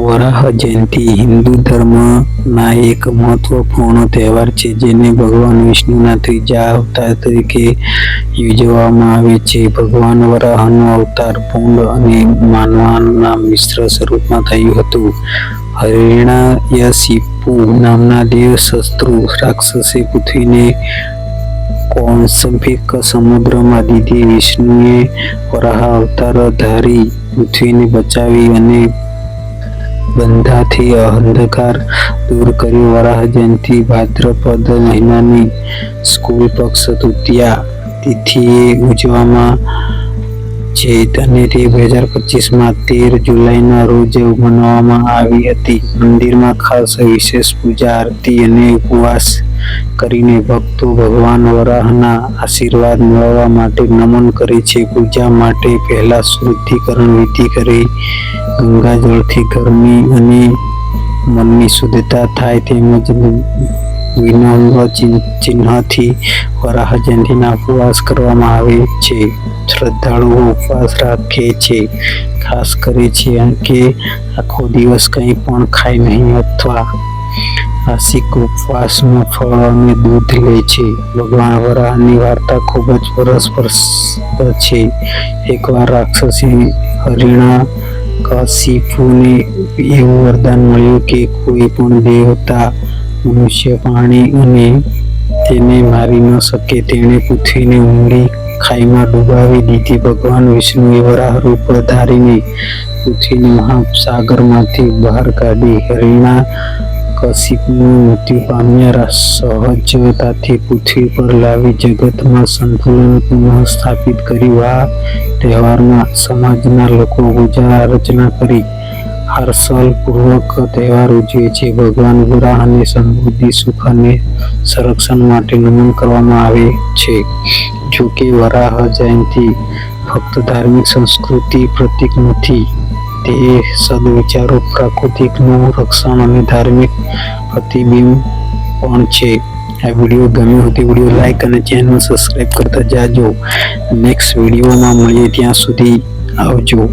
વરાહ જયંતિ હિન્દુ ધર્મના એક મહત્વપૂર્ણ તહેવાર છે, જેને ભગવાન વિષ્ણુના ત્રીજા અવતાર તરીકે ઉજવવામાં આવે છે. ભગવાન વરાહનો અવતાર ભૂંડ અને માનવાના મિશ્ર સ્વરૂપમાં થયું હતું. હિરણ્યશિપુ નામના દેવ શસ્ત્રુ રાક્ષસે પૃથ્વીને કૌંસંભિક સમુદ્રમાં દીધી. વિષ્ણુએ વરાહ અવતાર ધારી પૃથ્વીને બચાવી અને બંધાથી અંધકાર દૂર કર્યો વરાહ જયંતિ ભાદ્રપદ મહિનાની સ્કૂલ પક્ષ તૃતીયા તિથિએ ઉજવવામાં છે. અને તે બે હજાર પચીસમાં તેર જુલાઈના રોજ મનાવવામાં આવી હતી. મંદિરમાં ખાસ વિશેષ પૂજા, આરતી અને ઉપવાસ કરીને ભક્તો ભગવાન વરાહના આશીર્વાદ મેળવવા માટે નમન કરે છે. પૂજા માટે પહેલા શુદ્ધિકરણ વિધિ કરી ગંગાજળથી ગરમી અને મનની શુદ્ધતા થાય તેમજ ચિહ્ન- ચિહ્નથી વરાહ જયંતિના ઉપવાસ કરવામાં આવે છે. શ્રદ્ધાળુઓ ઉપવાસ રાખે છે. ખાસ કરે છે કે આખો દિવસ કંઈ પણ ખાય નહીં અથવા આશિક ઉપવાસનું ફળ અને દૂધ લે છે. ભગવાન વરાહની વાર્તા ખૂબ જ પરસ્પર છે. એકવાર રાક્ષસી હરિણા કશિપુને એવું વરદાન મળ્યું કે કોઈ પણ દેવતા મનુષ્ય પાણી અને તેને મારી ન શકે તેણે પૃથ્વીને ઊંડી ખાઈમાં ડૂબાવી દીધી. ભગવાન વિષ્ણુએ વરાહ રૂપ ધારીને પૃથ્વીને મહાસાગરમાંથી બહાર કાઢી. હરિણા કશિપનું મૃત્યુ પામ્યા સહજતાથી પૃથ્વી પર લાવી જગતમાં સંતુલન પુનઃ સ્થાપિત કર્યું. આ તહેવારમાં સમાજના લોકો પૂજા રચના કરી હર્ષલપૂર્વક તહેવાર ઉજવે છે ભગવાન ગુરાહ અને સમૃદ્ધિ, સુખ અને સંરક્ષણ માટે નમન કરવામાં આવે છે. જો કે વરાહ જયંતિ ફક્ત ધાર્મિક સંસ્કૃતિ પ્રતીક નથી, તે સદવિચારો, પ્રાકૃતિકનું રક્ષણ અને ધાર્મિક પ્રતિબિંબ પણ છે. આ વીડિયો ગમ્યો હતી વીડિયો લાઈક અને ચેનલ સબસ્ક્રાઈબ કરતા જાજો. નેક્સ્ટ વિડીયોમાં મળીએ ત્યાં સુધી આવજો.